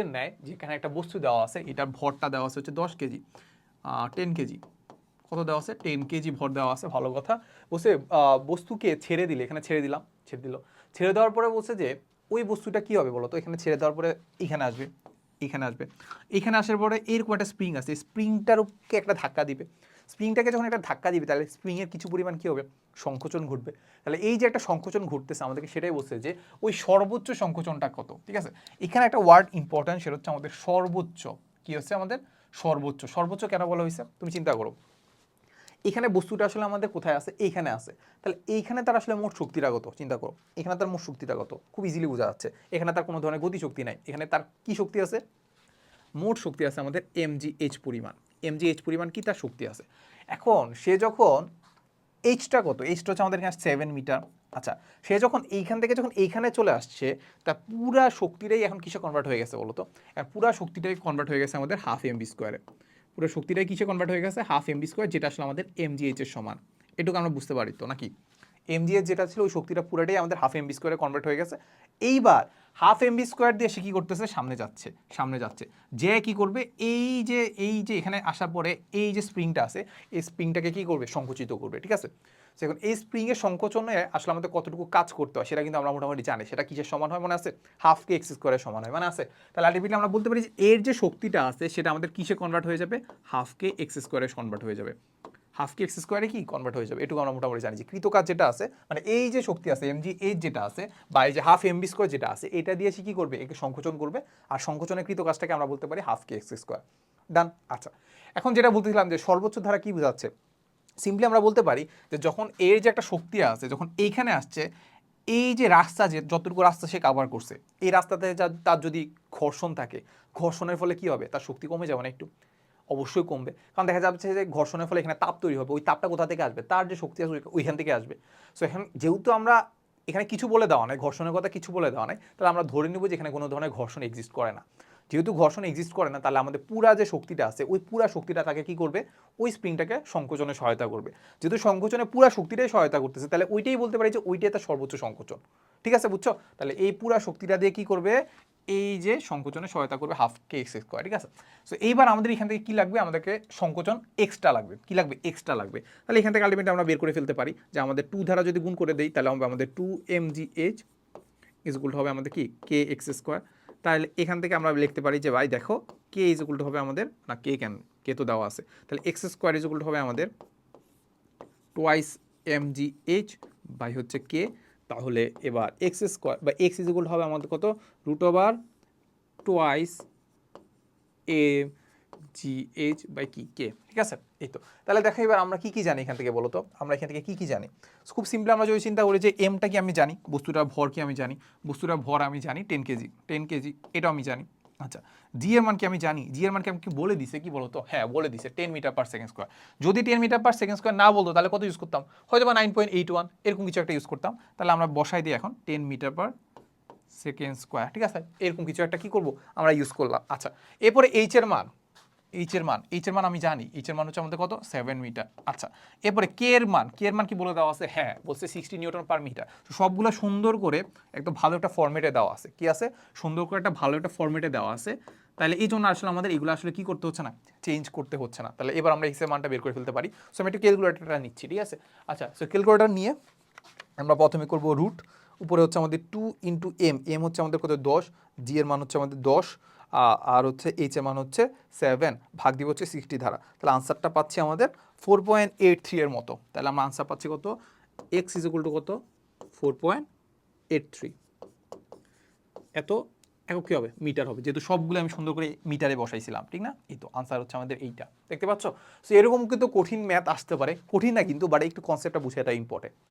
এর ন্যায় যেখানে একটা বস্তু দেওয়া আছে, এটার ভরটা দেওয়া আছে হচ্ছে দশ কেজি টেন কেজি। কত দেওয়া আছে? টেন কেজি ভর দেওয়া আছে, ভালো কথা। বলছে বস্তুকে ছেড়ে দিলে, এখানে ছেড়ে দিলাম, ছেড়ে দিল। ছেড়ে দেওয়ার পরে বলছে যে, ওই বস্তুটা কি হবে বলো তো এখানে ছেড়ে দেওয়ার পরে এখানে আসবে এখানে আসবে। এখানে আসার পরে এরকম একটা স্প্রিং আছে স্প্রিংটারকে একটা ধাক্কা দিবে। স্প্রিংটাকে যখন একটা ধাক্কা দিবে, তাহলে স্প্রিংয়ের কিছু পরিমাণ কী হবে? সংকোচন ঘটবে। তাহলে এই যে একটা সংকোচন ঘটতেছে, আমাদেরকে সেটাই বলছে যে, ওই সর্বোচ্চ সংকোচনটা কত? ঠিক আছে? এখানে একটা ওয়ার্ড ইম্পর্ট্যান্ট সেটা হচ্ছে আমাদের সর্বোচ্চ। কি হচ্ছে আমাদের? সর্বোচ্চ। সর্বোচ্চ কেন বলা হয়েছে? তুমি চিন্তা করো। এখানে বস্তুটা আসলে আমাদের কোথায় আছে? এইখানে আছে। তাহলে এইখানে তার আসলে মোট শক্তিটা কত চিন্তা করো। এখানে তার মোট শক্তিটা কত খুব ইজিলি বোঝা যাচ্ছে। এখানে তার কোনো ধরনের গতি শক্তি নাই। এখানে তার কি শক্তি আছে? মোট শক্তি আছে আমাদের এমজিএইচ পরিমাণ। এমজিএইচ পরিমাণ কি? তার শক্তি আছে। এখন সে যখন এইচটা কত? এইচটা হচ্ছে আমাদের এখানে সেভেন মিটার আচ্ছা সে যখন এইখান থেকে যখন এইখানে চলে আসছে, তার পুরা শক্তিটাই এখন কিসে কনভার্ট হয়ে গেছে বলো তো আর পুরা শক্তিটাই কনভার্ট হয়ে গেছে আমাদের হাফ এমবি স্কোয়ারে পুরো শক্তিটাই কিসে কনভার্ট হয়ে গেছে? হাফ এমবি স্কোয়ার যেটা আসলে আমাদের এমজিএইচ এর সমান। এটুকু আমরা বুঝতে পারি তো, নাকি? এমজিএইচ যেটা ছিল ওই শক্তিটা পুরোটাই আমাদের হাফ এমবি স্কোয়ারে কনভার্ট হয়ে গেছে। এইবার হাফ এমবি স্কোয়ার দিয়ে সে কী করতেছে? সামনে যাচ্ছে সামনে যাচ্ছে। যে কি করবে? এই যে এই যে এখানে আসার পরে এই যে স্প্রিংটা আছে এই স্প্রিংটাকে কি করবে? সংকুচিত করবে ঠিক আছে? So, এখন এই স্প্রিংয়ের সংকোচনে আসলে আমাদের কতটুকু কাজ করতে হয় সেটা কিন্তু আমরা মোটামুটি জানি। সেটা কিসের সমান হয় মনে আছে? হাফ কে এক্স স্কোয়ারের সমান হয় মানে আছে? তাহলে আলটিমেটলি আমরা বলতে পারি যে এর যে শক্তিটা আছে সেটা আমাদের কিসে কনভার্ট হয়ে যাবে? হাফ কে এক্স স্কোয়ারে কনভার্ট হয়ে যাবে। হাফ কে এক্স স্কোয়ারে কি কনভার্ট হয়ে যাবে? এটুকু আমরা মোটামুটি জানি যে কৃতকাজ যেটা আছে মানে এই যে শক্তি আছে এমজি এইচ যেটা আছে, বা এই যে হাফ এমবি স্কোয়ার যেটা আছে, এটা দিয়ে সে কী করবে? একে সংকোচন করবে। আর সংকোচনের কৃতকাজটাকে আমরা বলতে পারি half K X square done আচ্ছা। এখন যেটা বলতেছিলাম যে সর্বোচ্চ ধারা কী বোঝাচ্ছে? সিম্পলি আমরা বলতে পারি যে যখন এর যে একটা শক্তি আছে, যখন এইখানে আসছে, এই যে রাস্তা যে, যতটুকু রাস্তা সে কাভার করছে, এই রাস্তাতে তার যদি ঘর্ষণ থাকে, ঘর্ষণের ফলে কি হবে? তার শক্তি কমে যাবে না একটু। অবশ্যই কমবে। কারণ দেখা যাচ্ছে যে ঘর্ষণের ফলে এখানে তাপ তৈরি হবে, ওই তাপটা কোথা থেকে আসবে? তার যে শক্তি ওই- ওইখান থেকে আসবে। সো এখন যেহেতু আমরা এখানে কিছু বলে দেওয়া নাই, ঘর্ষণের কথা কিছু বলে দেওয়া নাই, তাহলে আমরা ধরে নেব যে এখানে কোনো ধরনের ঘর্ষণ এক্সিস্ট করে না। যেহেতু ঘর্ষণ এক্সিস্ট করে না, তাহলে আমাদের পুরা যে শক্তিটা আছে, ওই পুরা শক্তিটা তাকে কি করবে? ওই স্প্রিংটাকে সংকোচনে সহায়তা করবে। যেহেতু সংকোচনে পুরা শক্তিটাই সহায়তা করতেছে, তাহলে ওইটাই বলতে পারি যে ওইটাই তার সর্বোচ্চ সংকোচন। ঠিক আছে, বুঝছ? তাহলে এই পুরা শক্তিটা দিয়ে কি করবে? এই যে সংকোচনে সহায়তা করবে হাফ কে এক্স স্কোয়ার ঠিক আছে? সো এইবার আমাদের এখান থেকে কী লাগবে? আমাদেরকে সংকোচন এক্সট্রা লাগবে। কী লাগবে? এক্সট্রা লাগবে। তাহলে এখান থেকে আলটিমেটলি আমরা বের করে ফেলতে পারি যে আমাদের টু ধারা যদি গুণ করে দেই, তাহলে হবে আমাদের two M G H is equal হবে আমাদের কি? কে এক্স স্কোয়ার তাহলে এখান থেকে আমরা লিখতে পারি যে, ভাই দেখো কে ইজগুল হবে আমাদের, না কে কেন? কে তো দেওয়া আছে। তাহলে এক্স স্কোয়ার ইজগুল হবে আমাদের twice M G H by হচ্ছে কে তাহলে এবার এক্স স্কোয়ার বা এক্স ইজিকুল হবে আমাদের কত? Root over twice A G H by কি কে ঠিক আছে? এই তো। তাহলে দেখো এবার আমরা কী কী জানি এখান থেকে বলো তো? আমরা এখান থেকে কী কী জানি? খুব সিম্পলি আমরা যদি চিন্তা করি যে এমটা কি আমি জানি? বস্তুটার ভর কি আমি জানি? বস্তুটার ভর আমি জানি টেন কেজি টেন কেজি এটাও আমি জানি। আচ্ছা জি এর মান কি আমি জানি? জি এর মান কি আমি কি বলে দিছে? কি বলতো? হ্যাঁ বলে দিছে ten metre per second square যদি ten metre per second square না বলতো, তাহলে কত ইউজ করতাম? হয়তো বা নাইন পয়েন্ট এইট ওয়ান এরকম কিছু একটা ইউজ করতাম। তাহলে আমরা বসাই দিই এখন ten metre per second square ঠিক আছে? এরকম কিছু একটা কি করব? আমরা ইউজ করলাম। আচ্ছা এরপরে এইচ এর মান। এইচ এর মান এইচ এর মান আমি জানি। এইচ এর মান হচ্ছে আমাদের কত? সেভেন মিটার আচ্ছা এরপরে কে এর মান কে এর মান কি বলে দেওয়া আছে? হ্যাঁ বলছে সিক্সটি নিউটন পার মিটার তো সবগুলো সুন্দর করে একদম ভালো একটা ফর্মেটে দেওয়া আছে। কি আছে? সুন্দর করে একটা ভালো একটা ফর্মেটে দেওয়া আছে। তাহলে এই জন্য আসলে আমাদের এগুলো আসলে কি করতে হচ্ছে না? চেঞ্জ করতে হচ্ছে না। তাহলে এবার আমরা এর মানটা বের করে ফেলতে পারি। সো আমি একটু ক্যালকুলেটারটা নিচ্ছি, ঠিক আছে? আচ্ছা সো ক্যালকুলেটার নিয়ে আমরা প্রথমে করব রুট উপরে হচ্ছে আমাদের টু ইন্টু এম এম হচ্ছে আমাদের কত? দশ জি এর মান হচ্ছে আমাদের দশ আর হচ্ছে এইচ এর মান হচ্ছে সেভেন ভাগ দিব হচ্ছে সিক্সটি ধারা। তাহলে আনসারটা পাচ্ছি আমাদের ফোর পয়েন্ট এইট থ্রি এর মতো। তাহলে আমরা আনসার পাচ্ছি কত? এক্স ইজ টু কত? ফোর পয়েন্ট এইট থ্রি এত একক কী হবে? মিটার হবে। যেহেতু সবগুলো আমি সুন্দর করে মিটারে বসাইছিলাম, ঠিক না? এই তো আনসার হচ্ছে আমাদের এইটা। দেখতে পাচ্ছ? সো এরকম কিন্তু কঠিন ম্যাথ আসতে পারে। কঠিন না কিন্তু বাট একটু কনসেপ্টটা বুঝে এটা ইম্পর্টেন্ট